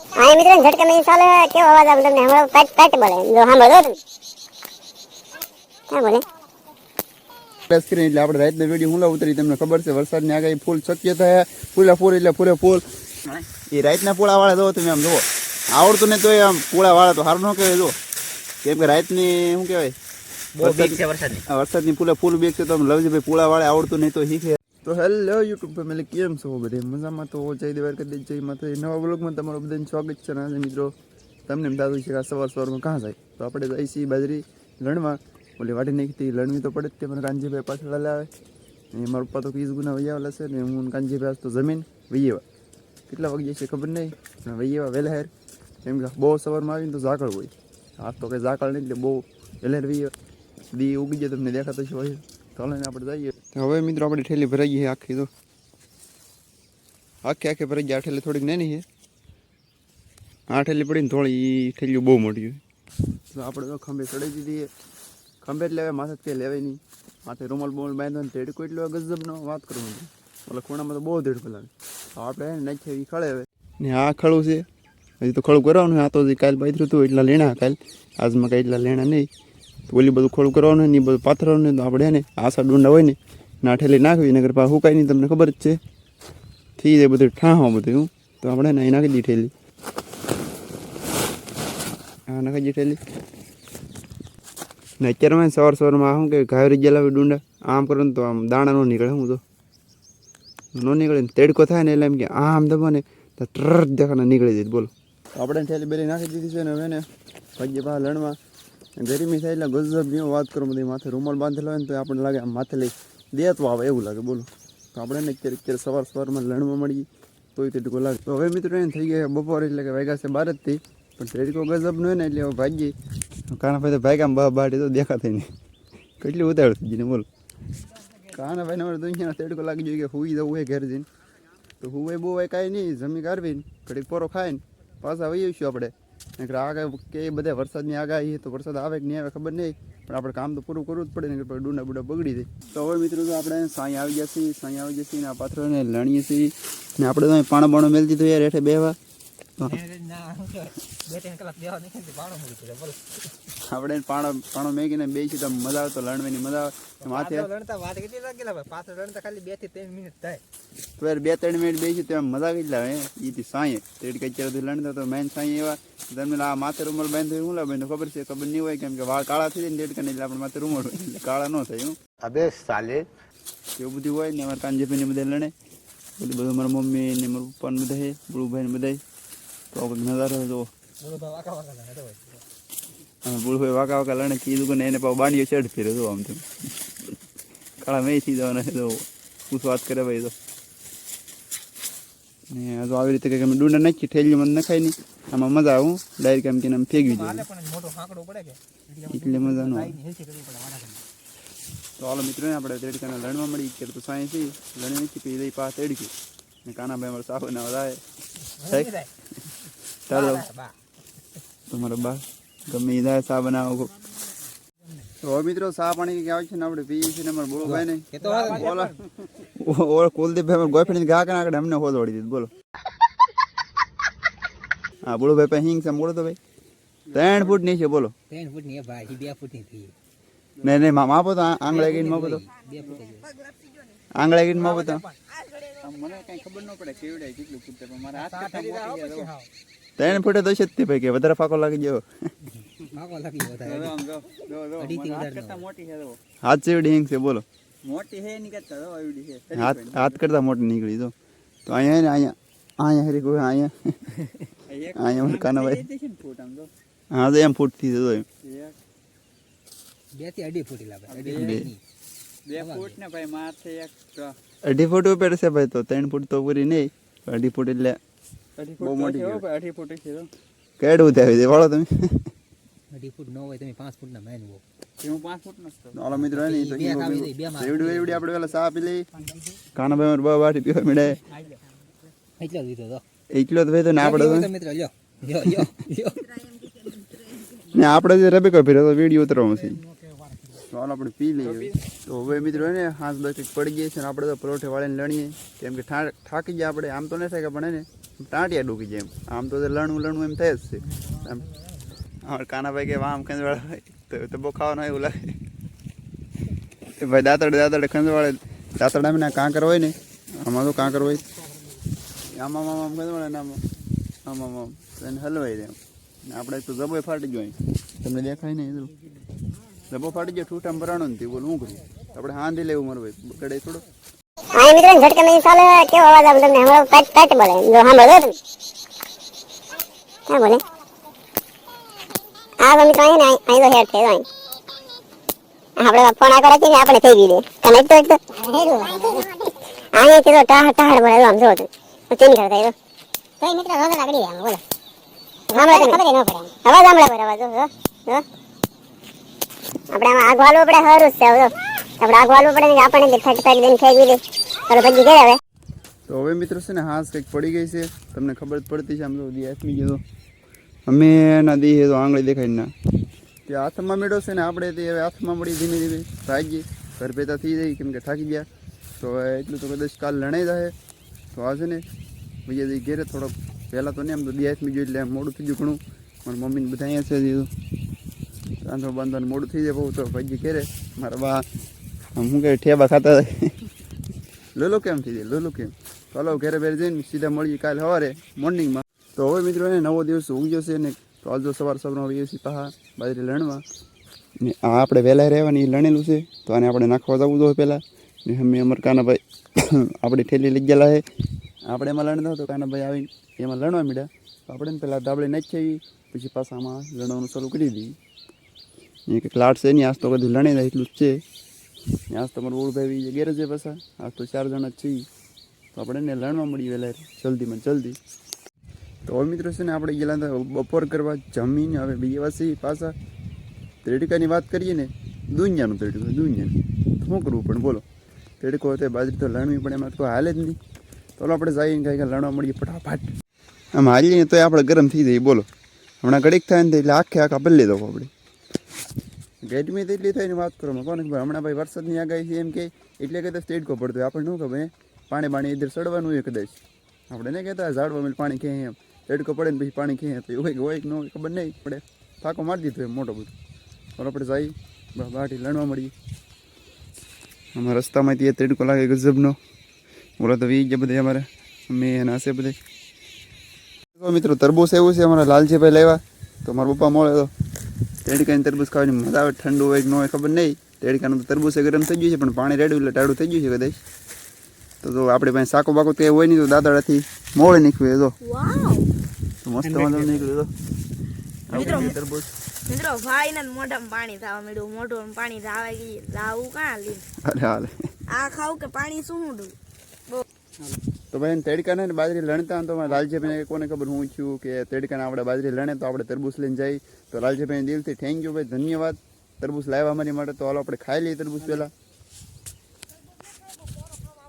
હા મિત્રો ઝટકે મેં સાલે કેવો અવાજ આવે તમને? હમણાં પેટ પેટ બોલે. જો સાંભળો તમે. ક્યાં બોલે. સ્ક્રીન એટલે આપણે રાતના વીડિયો હુલા ઉતરી તમને ખબર છે? વરસાદની આગાહી ફૂલ શક્યતા થાય. ફૂલા ફૂલ એટલે પૂરે ફૂલ. એ રાતના પૂળા વાળા જો તમે આમ જુઓ. આવડતું ને તો આમ પોળા વાળા તો સારું ન કહેવાય જો કેમ કે રાતની શું કહેવાય? વરસાદની. વરસાદની ફૂલે ફૂલ બેગ છે તો આમ લવજીભાઈ પોળા વાળા આવડતું નહીં તો શીખે. તો હેલો યુટ્યુબ ફેમિલી કેમ છો બધે? મજામાં તો જય દેવાર કરી જય માતા નવા બ્લોગમાં તમારું બધાને સ્વાગત છે અને મિત્રો, તમને એમ થતું છે કે આ સવાર સવારમાં કાં જાય? તો આપણે જઈએ છીએ બાજરી લણવા. ઓલી વાટી નાખી લણવી તો પડે જ તે મને કાનજીભાઈ પાછળ લાવે અને મારા પપ્પા તો કીઝ ગુના વૈયાવાલા છે ને હું કાનજીભાઈ આજ તો જમીન વૈયેવા. કેટલા વાગે છે ખબર નહીં વૈયેવા વહેલા હેર. એમ કે બહુ સવારમાં આવીને તો ઝાકળ હોય. આ તો કંઈ ઝાકળ નહીં એટલે બહુ વહેલા વૈયેવા. દી ઉગી જાય તમને દેખાતો છે હોય ચાલો ને આપણે જઈએ. હવે મિત્રો આપણે ઠેલી ભરાઈ ગઈ છે આખી તો. આખી આખી ભરાઈ ગઈ આ ઠેલી થોડીક નાની છે. આ ઠેલી પડીને થોડી એ ઠેલીઓ બહુ મોટી હોય. તો આપણે તો ખંભે ચડાવી દીધી ખંભે જ હવે માથે કે લેવાય નહીં. માથે રૂમાલ બોમલ બાંધો ને તેડકો એટલો ગજબનો વાત કરવું એટલે ખૂણામાં તો બહુ દેડકો લાગે. તો આપણે નાખીએ એ ખળે હવે. ને આ ખળું છે. હજી તો ખળું કરવાનું આ તો કાલ બાજરું હતું એટલા લેણા કાલ. આજમાં કાંઈ એટલા લેણા નહીં. ઓલી બધું ખોળું કરવાનું ને એ બધું પાથરવાનું તો આપણે ને આશા ડુંડા હોય ને નાઠેલી નાખવી નગર પા હુકાય નહીં, તમને ખબર જ છે. થઈ જાય બધું ઠાહો બધું તો આપણે ને નાખી દીઠેલી હા નાખી દીઠેલી ને અત્યારમાં સવાર સવારમાં શું કે ઘાયરી ગયેલા ડુંડા. આમ કરો તો આમ દાણા ન નીકળે હું તો? ન નીકળે તેડકો થાય ને એટલે એમ કે આમ દબો ને તો ટ્રર દેખાને નીકળી જાય, બોલો. આપણે ઠેલી બેલી નાખી દીધી છે ને હવે ને ભાગ્ય બહાર લણમાં ગરમી થાય એટલે ગજબ જેવો વાત કરો બધી માથે. રૂમાલ બાંધેલો હોય ને તો આપણને લાગે માથે લઈ. દેતો આવે એવું લાગે, બોલો. તો આપણે ને અત્યારે અત્યારે સવાર સવારમાં લણવા મળીએ, તોય તેટલું લાગે. તો હવે મિત્રો એમ થઈ ગયા બપોર એટલે કે વાગ્યા છે બાર જ થઈ પણ તેડકો ગજબ નો હોય ને એટલે હવે ભાગીએ કાના ભાઈ તો ભાગ્યા બા બાટી તો દેખાતા નહીં. કેટલી ઉતાવળ થઈ જઈને બોલો. કાના ભાઈને અમારે દુનિયાનો તેડકો લાગી જોઈએ કે હુઈ જવું હોય ઘેર જઈને. તો હુવાય બહુ હોય કાંઈ નહીં, જમી કાઢવીને, ઘડીક પોરો ખાઈને પાછા વહી આવીશું આપણે. નકર આગાહી કે બધા વરસાદની આગાહી તો વરસાદ આવે કે નહીં આવે ખબર નહીં, પણ આપણે કામ તો પૂરું કરવું જ પડે ને ડૂંડા બુડા બગડી જાય. તો હવે મિત્રો તો આપણે સાંઈ આવી ગયા છીએ, સાંઈ આવી ગયા છીએ ને આ પાથરોને લણીએ છીએ. ને આપણે તો પાણા બાણો મેળ તો યાર હેઠે બેવા બે ત્રણ કલાક બેવા નીકળી બાળો મૂકી દીધો બોલો આપણે પાણો પાણો મેગીને બેસી તો મજા આવે તો લણવાની મજા આવે. માથે લણતા વાત કેટલી લાગેલા ભાઈ? પાછળ લણતા ખાલી બેથી ત્રણ મિનિટ થાય. તો યાર બે ત્રણ મિનિટ બેસી તો એમ મજા કેટલી આવે એ સાંયે. તેડ અત્યારે સુધી લણતા તો મેન સાંયે એવા. તમને આ માથે રૂમાલ બાંધ્યો હું લાવે ખબર છે ખબર નહીં હોય કેમ કે વાળ કાળા થઈ જાય ને તેડ એટલે આપણે માથે રૂમાલ કાળા ન થાય હું અબે સાલે. એવું બધું હોય ને અમારા કાંજીભાઈ ને બધા લણે. બધું બધું મારા મમ્મી ને મારા પપ્પા ને બધા બળુભાઈ ને બધા તો નજારો જો બુળુભાઈ વાકા વાકા લણે કીધું કે એને પાછું બાંડીઓ શેડ ફેરે જો આમ તેમ કાળા મેં થઈ જવાના તો વાત કરે ભાઈ તો. ને આવી રીતે કંઈક અમે ડુંડા નાખી ઠેલી મને નખાય નહીં. આમાં મજા આવું ડાયરેક્ટ એમ કે આમ ફેંકવી જોઈએ એટલે મજા ન તો હાલો મિત્રો આપણે તેડકાને લણવા મળી કે તો સાયન્સ લણી નાખી પછી લઈ પા તેડકી ને કાનાભાઈ અમારે સાહુ ના વધારે ચાલો. બા તમારો બા ગમે ઈદા સા બનાવો તો મિત્રો સા પાણી કે આવે છે ને આપણે પીએ છીએ ને અમારે બોલો ભાઈ ને. એ તો વાત ઓલા ઓલા કુલદીપભાઈ અમારે ગોફેણી ઘા કના આગળ અમને હોદ વળી દીધું. બોલો. હા બોલો ભાઈ પાસે હિંગ છે બોલો તો ભાઈ. ત્રણ ફૂટની છે બોલો. ત્રણ ફૂટની ભાઈ બે ફૂટની થઈ. નહીં નહીં માપો તો આંગળા ગીન માપો તો. આંગળા ગીન માપો તો. મને કઈ ખબર ન પડે કેવડે કેટલું ફૂટ પણ મારા હાથ ત્રણ ફૂટે તો છે તે ભાઈ કે વધારે ફાકો લાગી ગયો. ફાકો લાગી વધારે. અઢી થી વધારે મોટી છે હાથ જેવડી હેંગ છે બોલો. મોટી હે ની કરતા તો આવડી છે. હાથ હાથ કરતા મોટી નીકળી તો તો અહીંયા ને અહીંયા અહીંયા હરી કોઈ અહીંયા. અહીંયા મને કાના ભાઈ. ફૂટ આમ તો હા તો એમ ફૂટથી જતો એમ બેથી અઢી ફૂટ લાગે બે. ફૂટની. ભાઈ માથે એક અઢી ફૂટ ઉપર છે ભાઈ તો ત્રણ ફૂટ તો પૂરી નહીં અઢી ફૂટ એટલે બહુ મોટી અઢી ફૂટ કેડું થાય છે વાળો તમે. અઢી ફૂટ ન હોય તમે પાંચ ફૂટ ના મેન હો. તે હું પાંચ ફૂટ નો જ ઓલો મિત્રો ને તો બે હિંગો કાવી બીગો. દઈ, બે માં. એવડું એવડી આપણે પેલા ચા પી લઈ કાનાભાઈ મારે બા બાટી પીવા મળે. એટલો તો. ભાઈ તો ને આપણે મિત્રો લ્યો. લ્યો ને આપણે જે રબેકો ફેર્યો તો વીડિયો ઉતરવામાં છે. તો હાલ આપણે પી લઈએ. તો હવે મિત્રો ને હાથ બસ પડી ગઈ છે ને આપણે તો પરોઠે વાળીને લણીએ. કેમ કે થાકી જાય આપણે આમ તો નહીં થાય કે પણ એને ટાંટિયા ડૂકી જાય એમ. આમ તો લણવું લણવું એમ થાય જ છે. આમ અમારે કાનાભાઈ કે આમ ખંજવાળા હોય તો તો બહુ ખાવાનું એવું લાગે. એ ભાઈ દાતરડે દાંતડે ખંજવાળે દાંતડામાં ના કાંકર હોય ને આમાં તો કાંકર હોય આમાં આમ આમ ખંજવાળે ને આમાં આમ આમ આમ એને હલવાઈ દે આપણે તો જબોય ફાટી ગયો. તમને દેખાય ને એટલું જબો ફાટી જાય ઠૂઠા ભરાણો ને બોલ હું કરું? આપણે હાંધી લેવું મારું ભાઈ કડે થોડો. હા મિત્રો ઝટકે મેં ચાલે કેવો અવાજ આવે તમને? હમણાં પેટ પેટ બોલે. જો સાંભળો તમે. ક્યાં બોલે? આ તો મિત્રો અહીં ને અહીં તો હેડ થયો અહીં આપણે ફોન આ કરે છે ને આપણે થઈ ગઈ દે કનેક્ટ તો એક તો. અહીંયા તો ટાહ ટાહ બોલે આમ જો તો. ચીન કરતા એ તો મિત્રો રોજ લાગડી આમ બોલો. સાંભળે ખબર ન પડે અવાજ સાંભળે પર અવાજ જો જો જો. તો. હવે. મિત્રો છે ને હાસ કંઈક પડી ગઈ છે. તમને ખબર પડતી છે, આમ તો દી હાથમી ગયો અમે એના દી તો આંગળી દેખાય ના તે હાથમાં મેળો છે ને, આપણે તે હવે હાથમાં મળી ધીમે ધીમે થાકી ઘર ભેતા થઈ જાય, કેમ કે થાકી ગયા. તો એટલું તો કદાચ કાલ લણાઈ જાય તો આ છે ને બીજા ઘેરે થોડોક. પહેલાં તો નહીં, આમ તો બે હાથમી ગયું એટલે મોડું થઈ ગયું ઘણું. મારા મમ્મીને બધા અહીંયા છે રાંધો બાંધો મોડું થઈ જાય બહુ તો ભાઈ ઘેરે. મારા બા હું કહે ઠેબા ખાતા લોલો કેમ થઈ જાય? લોલો કેમ? ચાલો ઘરે બેર જઈને સીધા મળીએ કાલે સવારે મોર્નિંગમાં તો હવે મિત્રો એને નવો દિવસ ઉગ્યો છે ને તો આજ સવાર સવારનો આવીએ છીએ પહા બાજરી લણવા. ને આ આપણે વહેલા રહેવાની એ લણેલું છે, તો આને આપણે નાખવા જવું જોઈએ પહેલાં. ને અમે અમર કાનાભાઈ આપણી ઠેલી લઈ ગયેલા છે. આપણે એમાં લણતા તો કાનાભાઈ આવીને એમાં લણવા મીડ્યા. તો આપણે પહેલાં દાબળે નાખી પછી પાછા આમાં લણવાનું શરૂ કરી દઈએ. એ ક્લાટ છે નહીં આજ તો બધું લણે જાય એટલું જ છે. આજ તમારું ઓળભાઈ ગેરેજ છે પાછા. આજ તો ચાર જણા છીએ. તો આપણે એને લણવા મળીએ વહેલા જલ્દીમાં જલ્દી તો હવે મિત્રો છે ને, આપણે ગયેલા હતા બપોર કરવા જમીને. હવે બીજી વાસી પાછા ત્રેડિકાની વાત કરીએ ને, દુનિયાનું ત્રેડિકો દુનિયાનું. શું કરવું પણ, બોલો. ત્રેડિકો હતો બાજરી તો લણવી પણ એમાં તો હાલે જ નહીં. તો આપણે જઈએ ને કાંઈ લણવા મળીએ ફટાફટ. આમ હાલીએ તોય આપણે ગરમ થઈ જઈએ, બોલો. હમણાં ઘડીક થાય ને એટલે આખે આખા બદલી દો આપણે. ગરમી એટલી થાય ને વાત કરો કોને ખબર? હમણાં ભાઈ વરસાદની આગાહી છે એમ કે, એટલે કદાચ સ્ટેડકો પડતો હોય. આપણને શું ખબર? પાણી પાણી ઇધર સડવાનું હોય કદાચ આપણે નહીં કહેતા, ઝાડવા મેં પાણી ખેંચે એમ. તેડકો પડે ને પછી પાણી ખેંચે. તો એવું હોય કે ન હોય, ખબર નહીં. પડે થાકો મારી દીધો એમ મોટો બધો. તો આપણે જઈ બાટી લણવા મળીએ. અમારા રસ્તામાંથી એ ત્રેડકો લાગે ગજબનો. બોલો તો વી ગયા બધા અમારે. અમે એના હશે બધે. મિત્રો, તરબૂચ એવું છે. અમારા લાલજીભાઈ લેવા તો મારા પપ્પા મળે તો. તેડકાની તરબૂચ ખાવાની મજા આવે ઠંડુ હોય કે ન હોય ખબર નહીં. તેડકાનું તો તરબૂચ ગરમ થઈ ગયું છે પણ પાણી રેડ્યું એટલે ટાળું થઈ ગયું છે કદાચ. તો જો આપણે પાસે સાકો બાકો તે હોય નહીં તો દાદાડાથી મોળે નીકળ્યું તો મસ્ત મજા નીકળ્યું તો તરબૂચ. મિત્રો ભાઈ ને મોઢામાં પાણી થવા મળ્યું મોઢું પાણી થાવે કે લાવું કાં લી અરે હાલે. આ ખાવું કે પાણી શું ઊંડું તો ભાઈ તેડકા ને બાજરી લણતા તો મારા લાલજીભાઈને કોને ખબર હું છું કે તેડકાને આપણે બાજરી લણે તો આપણે તરબૂચ લઈને જઈ તો લાલજીભાઈ દિલથી થેન્ક યુ ભાઈ ધન્યવાદ. તરબૂચ લાવ્યા મારી માટે તો હાલો આપણે ખાઈ લઈએ તરબૂચ પહેલા.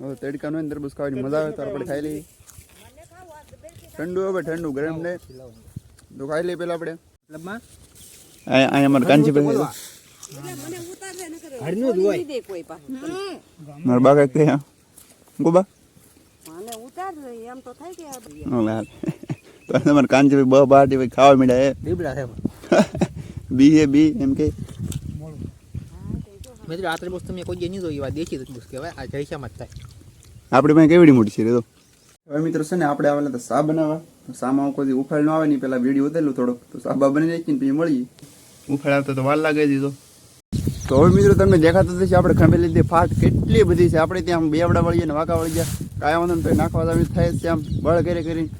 હવે તડકા હોય ને તરબૂચ ખાવાની મજા આવે તો આપણે ખાઈ લઈએ. ઠંડુ હવે ઠંડુ ગરમ ને. તો ખાઈ લઈએ પહેલા આપણે. મતલબમાં? અહીંયા અમારે જ હોય. મારા બાકા ગોબા? ઓલે હાલ. તો તમારે કાંચીભાઈ બ બાટી ભાઈ ખાવા માંડ્યા દીબડા છે બી એ બી એમ કે. મિત્રો આ તરબૂચ તમે કોઈ નહીં જોઈ દેખી તરબૂચ કહેવાય આ જયસામાં જ થાય. આપણે પાસે કેવડી મોટી છે રે તો? હવે મિત્રો છે ને આપણે આવેલા તો સા બનાવવા. તો સામાં કોઈ ઉફાળ ન આવે નહીં પેલા વીડિયો ઉતરેલું થોડોક. તો સાબા બની ને પછી મળી ઉફાળ આવતો તો વાર લાગે દીધો તો હવે મિત્રો તમને દેખાતું થશે આપણે ખંભેલી લીધી ફાટ કેટલી બધી છે. આપણે ત્યાં બેવડા વળીએ ને વાંકા વળી ગયા. કાયા વાંધો તો નાખવા આવી થાય છે આમ. બળ કરી કરીને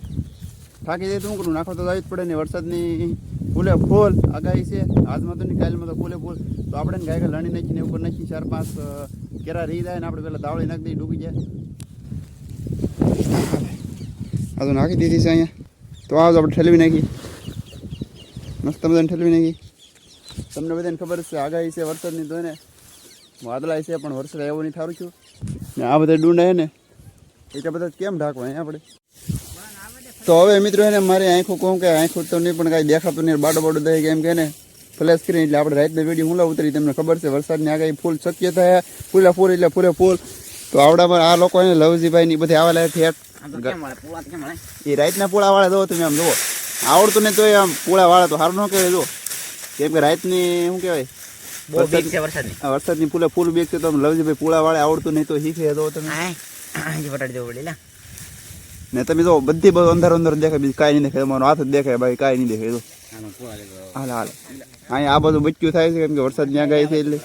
થાકી જાય તો શું કરું નાખવા તો આવી જ પડે ને વરસાદની ફૂલે ફૂલ આગાહી છે. આજમાં તો નહીં કાલમાં તો ફૂલે ફૂલ. તો આપણે ને ગાય લણી નાખીને ઉપર નાખી, ચાર પાંચ કેરા રહી જાય ને આપણે પેલા દાવળી નાખી દઈએ, ડૂબી જાય. આ તો નાખી દીધી છે અહીંયા. તો આવો આપણે ઠેલવી નાખી. મસ્ત મજાને ઠેલવી નાખી. તમને બધાને ખબર છે આગાહી છે વરસાદની તો ને વાદળાય છે પણ વરસાદ એવું નહીં થારું છું. ને આ બધા ડુંડા હે ને એટલા બધા કેમ ઢાંકવા અહીંયા આપણે? તો હવે મિત્રો એને મારી આંખો કહું કે આંખો તો નહીં પણ કાંઈ દેખાતું નહીં બાડો બાડો દઈ કેમ કે ને ફ્લેશ કરીને એટલે આપણે રાતના વીડિયો હુલા ઉતરી તમને ખબર છે વરસાદની આગાહી ફૂલ શક્યતા થયા ફૂલા ફૂલ એટલે ફૂલે ફૂલ. તો આવડામાં આ લોકો એને લવજીભાઈ ની બધી આવેલા ઠેઠ એ રાતના પોળા વાળા દો તમે આમ જુઓ. આવડતું ને એ આમ પોળા વાળા તો હારું ન કહેવાય જો કેમ કે રાતની શું કહેવાય? બહુ બીક છે વરસાદની. વરસાદની ફૂલે ફૂલ બેગ છે તો લવજીભાઈ પૂળા વાળા આવડતું નહીં તો શીખે તો તમે. હજી ફટાડી પડે ને તમે જો બધી બધું અંધાર અંદર દેખાય બીજું કાંઈ નહીં દેખાય તમારો હાથ જ દેખાય ભાઈ કાંઈ નહીં દેખાય તો. હાલ હાલ. અહીંયા આ બધું બચ્યું થાય છે કેમ કે વરસાદ ત્યાં ગાય છે એટલે.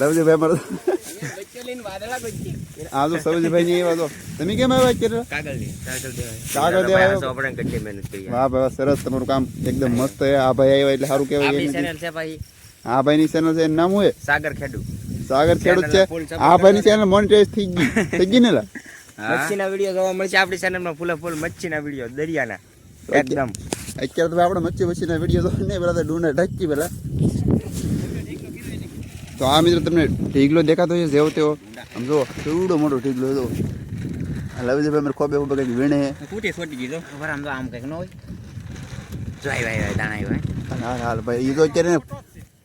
લવજીભાઈ અમારે આ તો સવજીભાઈ ની વાતો તમે કેમ આવ્યા અત્યારે? કાગળ કાગળ દેવાય. આપણે કેટલી મહેનત કરી વાહ ભાઈ સરસ તમારું કામ એકદમ મસ્ત છે. આ ભાઈ આવ્યા એટલે સારું કહેવાય આપણી ચેનલ છે ભાઈ. આ ભાઈની ચેનલ છે. નામ હોય સાગર ખેડુ સાગર ખેડૂત છે. આ ભાઈ ની ચેનલ મોનેટાઇઝ થઈ ગઈ. થઈ ગઈ ને લા? મચ્છીના વીડિયો જોવા મળશે. આપણી ચેનલમાં ફૂલે ફૂલ મચ્છીના વીડિયો દરિયાના. એકદમ. અત્યારે તો આપણે મચ્છી મચ્છીના વીડિયો જોવા નહીં પેલા તો ડુંડા ઢાંકી પેલા. તો આ મિત્રો તમને ઢીગલો દેખાતો છે જેવો તેવો. આમ જો કેવડો મોટો ઢીગલો હતો. આ લવજી ભાઈ ખોબે ખોબે કંઈક વીણે. કૂટી છોટી ગઈ તો ખબર આમ તો આમ કંઈક ન હોય. જો ભાઈ ભાઈ દાણા ભાઈ હાલ હાલ ભાઈ એ તો અત્યારે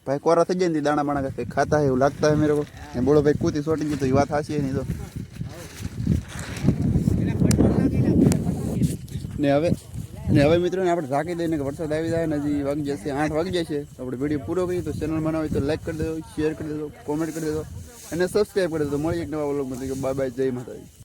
ભાઈ કોરા થઈ જાય ને દાણા બાણા કંઈક ખાતા હોય એવું લાગતા હોય મેરે ને બોલો ભાઈ કૂતી છોટી ગઈ તો એ વાત હાસી નહીં તો. ને હવે ને હવે મિત્રોને આપણે ઢાંકી દઈને કે વરસાદ આવી જાય ને હજી વાગી જશે, આઠ વાગી જશે આપણે વીડિયો પૂરો કરીએ. તો ચેનલ બનાવી તો લાઈક કરી દેજો શેર કરી દેજો કોમેન્ટ કરી દેજો અને સબસ્ક્રાઈબ કરી દેજો. મળીએ એક નવા વ્લોગમાં બાય બાય, જય માતાજી.